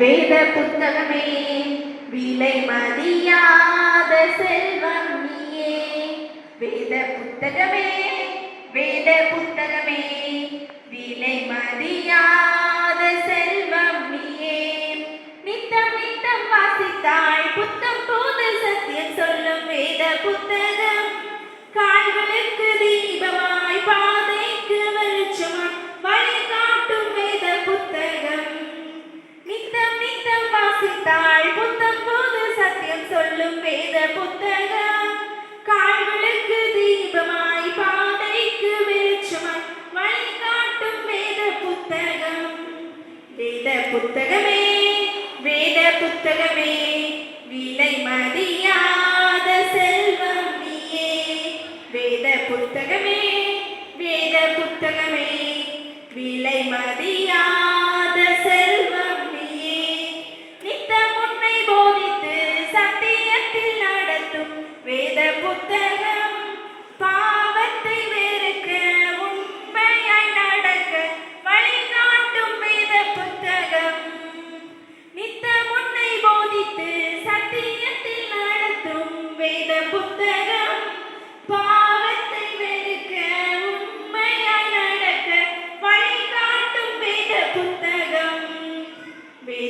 வேத புத்தகமே விலை மதியாத செல்வம் நீயே. வேத புத்தகமே வேத புத்தகமே விலை மதியாத செல்வம் நீயே. நித்தம் நித்தம் வாசித்தாய் புத்தம் போது சத்தியம் சொல்லும் வேத புத்தகம். கால்களுக்கு தீபமாய் பா புத்தகமே வேத புத்தகமே விலை மதியாத செல்வம் நீயே. வேத புத்தகமே வேத புத்தகமே விலை மதியாத செல்வம் நீயே. நித்த முன்னை போதித்து சத்தியத்தில் நடத்தும் வேத புத்தகம்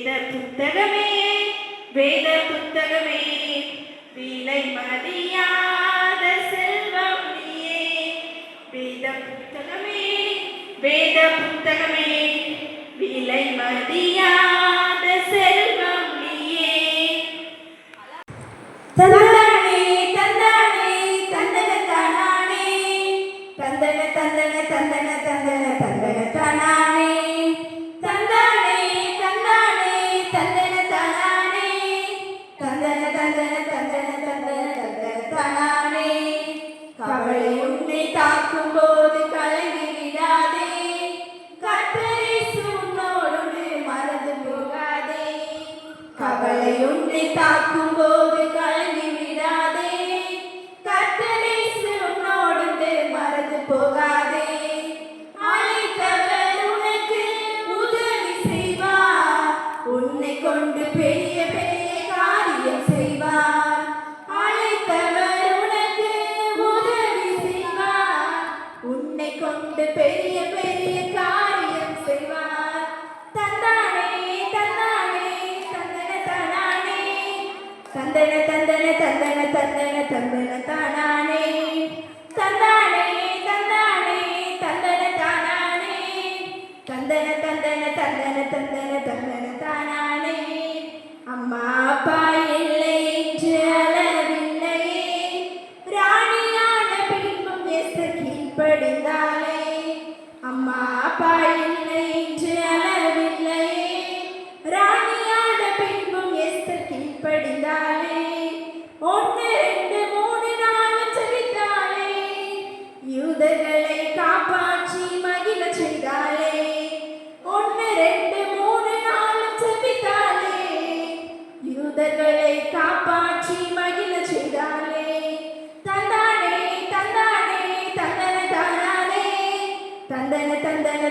வேத புத்தகமே வேத புத்தகமே விலை மதியாத செல்வம் நீயே. வேத புத்தகமே வேத புத்தகமே விலை மதியாத செல்வம் நீயே. தந்தன தந்தன தந்தன தந்தன தந்தன கவலை உன்னை தாக்கும் போது கலங்கி விடாதே. கத்தரிசு உன்னோடு மறந்து போகாதே. கவலை உன்னை தாக்கும் போது கலங்கி விடாதே. உன்னோடு மறந்து போகாதே. உன்னை கொண்டு தந்தன தந்தன தந்தன தந்தன தந்தன தானானே. தந்தானே தந்தானே தந்தன தானானே. தந்தன தந்தன தந்தன தந்தன தந்தன தானானே. அம்மா அப்பா இல்லை என்று அளவில்லையே ராணியான பின்பும் எஸ்தர் கீழ்ப்படிந்தாளே அம்மா அப்பா இல்லை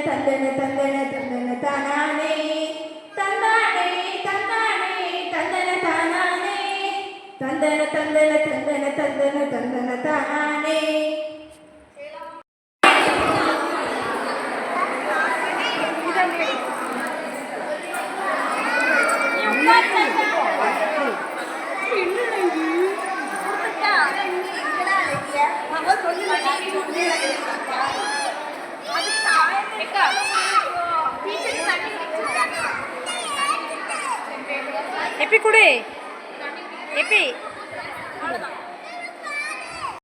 தந்தன தந்தன தந்தன தந்தன தானானே தந்தானே தந்தானே தந்தன தானானே தந்தன தந்தன தந்தன தந்தன தந்தன தானானே এপি কুড়ে? এপি?